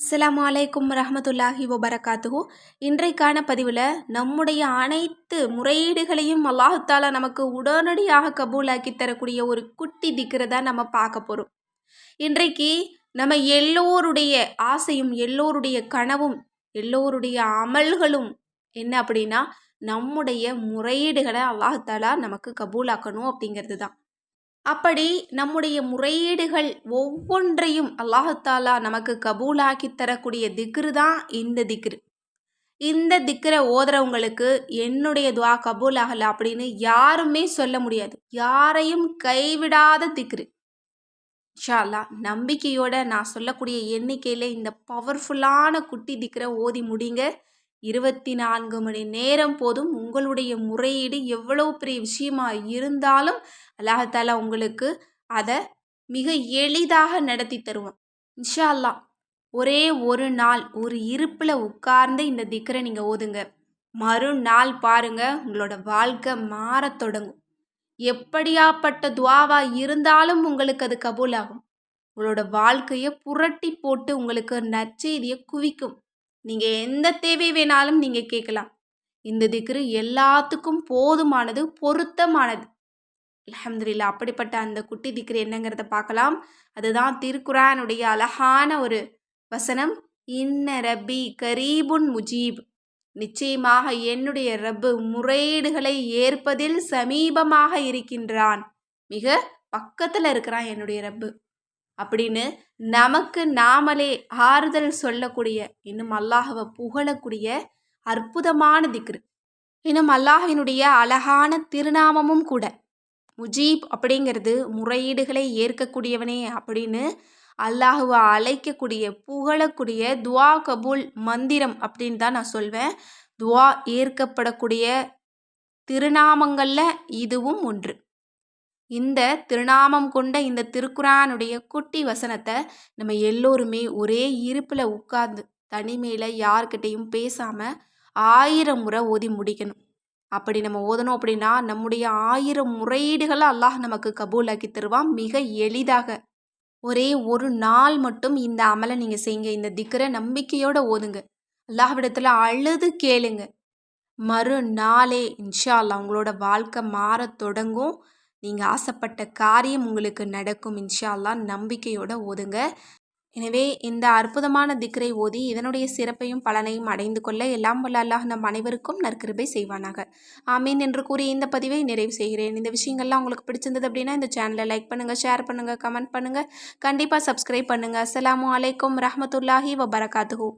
அஸ்லாம் வலைக்கும் ரஹமத்துல்லாஹி வபரகாத்துஹூ. இன்றைக்கான பதிவில் நம்முடைய அனைத்து முறையீடுகளையும் அல்லாஹுத்தாலா நமக்கு உடனடியாக கபூலாக்கி தரக்கூடிய ஒரு குட்டி திக்கிறதா நம்ம பார்க்க போகிறோம் இன்றைக்கு நம்ம எல்லோருடைய ஆசையும் எல்லோருடைய கனவும் எல்லோருடைய அமல்களும் என்ன அப்படின்னா நம்முடைய முறையீடுகளை அல்லாஹாலா நமக்கு கபூலாக்கணும் அப்படிங்கிறது தான். அப்படி நம்முடைய முறையீடுகள் ஒவ்வொன்றையும் அல்லாஹாலா நமக்கு கபூலாக்கி தரக்கூடிய திக்ரு தான் இந்த திக்ரு. இந்த திக்கரை ஓதுறவங்களுக்கு என்னுடைய துவா கபூல் ஆகலை அப்படின்னு யாருமே சொல்ல முடியாது. யாரையும் கைவிடாத திக்ரு. ஷாலா நம்பிக்கையோட நான் சொல்லக்கூடிய எண்ணிக்கையில் இந்த பவர்ஃபுல்லான குட்டி திக்கரை ஓதி முடிங்க. இருபத்தி நான்கு மணி நேரம் போதும் உங்களுடைய முறையீடு எவ்வளோ பெரிய விஷயமா இருந்தாலும் அல்லாஹால உங்களுக்கு அதை மிக எளிதாக நடத்தி தருவோம் இன்ஷா அல்லா ஒரே ஒரு நாள் ஒரு இருப்பில் உட்கார்ந்து இந்த திக்கரை நீங்கள் ஓதுங்க. மறுநாள் பாருங்க உங்களோட வாழ்க்கை மாறத் தொடங்கும். எப்படியாப்பட்ட துவாவா இருந்தாலும் உங்களுக்கு அது கபூலாகும். உங்களோட வாழ்க்கையை புரட்டி போட்டு உங்களுக்கு நற்செய்தியை குவிக்கும். நீங்கள் எந்த தேவை வேணாலும் நீங்கள் கேட்கலாம். இந்த திக்ரு எல்லாத்துக்கும் போதுமானது பொருத்தமானது. அலமதுல்லா அப்படிப்பட்ட அந்த குட்டி திக்ரு என்னங்கிறத பார்க்கலாம். அதுதான் திருக்குறானுடைய அழகான ஒரு வசனம். இன்ன ரப்பி கரீபுன் முஜீப். நிச்சயமாக என்னுடைய ரப்பு முறையீடுகளை ஏற்பதில் சமீபமாக இருக்கின்றான். மிக பக்கத்தில் இருக்கிறான் என்னுடைய ரப்பு. அப்படின்னு நமக்கு நாமளே ஆறுதல் சொல்லக்கூடிய இன்னும் அல்லாஹவை புகழக்கூடிய அற்புதமான திக்ரு. இன்னும் அல்லாஹினுடைய அழகான திருநாமமும் கூட. முஜீப் அப்படிங்கிறது முறையீடுகளை ஏற்கக்கூடியவனே அப்படின்னு அல்லாஹுவை அழைக்கக்கூடிய புகழக்கூடிய துவா கபூல் மந்திரம் அப்படின்னு தான் நான் சொல்வேன். துவா ஏற்கப்படக்கூடிய திருநாமங்களில் இதுவும் ஒன்று. இந்த திருநாமம் கொண்ட இந்த திருக்குறானுடைய குட்டி வசனத்தை நம்ம எல்லோருமே ஒரே இருப்பில் உட்கார்ந்து தனிமையில் யார்கிட்டையும் பேசாமல் ஆயிரம் முறை ஓதி முடிக்கணும். அப்படி நம்ம ஓதணும் அப்படின்னா நம்முடைய ஆயிரம் முறையீடுகளை அல்லாஹ் நமக்கு கபூலாக்கி தருவான். மிக எளிதாக. ஒரே ஒரு நாள் மட்டும் இந்த அமலை நீங்கள் செய்யுங்க. இந்த திக்கரை நம்பிக்கையோடு ஓதுங்க. அல்லாஹ்விடத்தில் அழுது கேளுங்க. மறுநாளே இன்ஷா அல்லா உங்களோட வாழ்க்கை மாற தொடங்கும். நீங்கள் ஆசைப்பட்ட காரியம் உங்களுக்கு நடக்கும் இன்ஷா அல்லா நம்பிக்கையோடு ஓதுங்க. எனவே இந்த அற்புதமான திக்ரை ஓதி இதனுடைய சிறப்பையும் பலனையும் அடைந்து கொள்ள எல்லாம் வல்ல அல்லாஹ் நம் அனைவருக்கும் நற்கிருபை செய்வானாக. ஆமீன் என்று கூறி இந்த பதிவை நிறைவு செய்கிறேன். இந்த விஷயங்கள்லாம் உங்களுக்கு பிடிச்சிருந்தது அப்படின்னா இந்த சேனலை லைக் பண்ணுங்கள் ஷேர் பண்ணுங்கள் கமெண்ட் பண்ணுங்கள் கண்டிப்பாக சப்ஸ்கிரைப் பண்ணுங்கள் அஸ்லாம் வலைக்கம் ரஹமத்துல்லாஹி வபரகாத்துஹூ.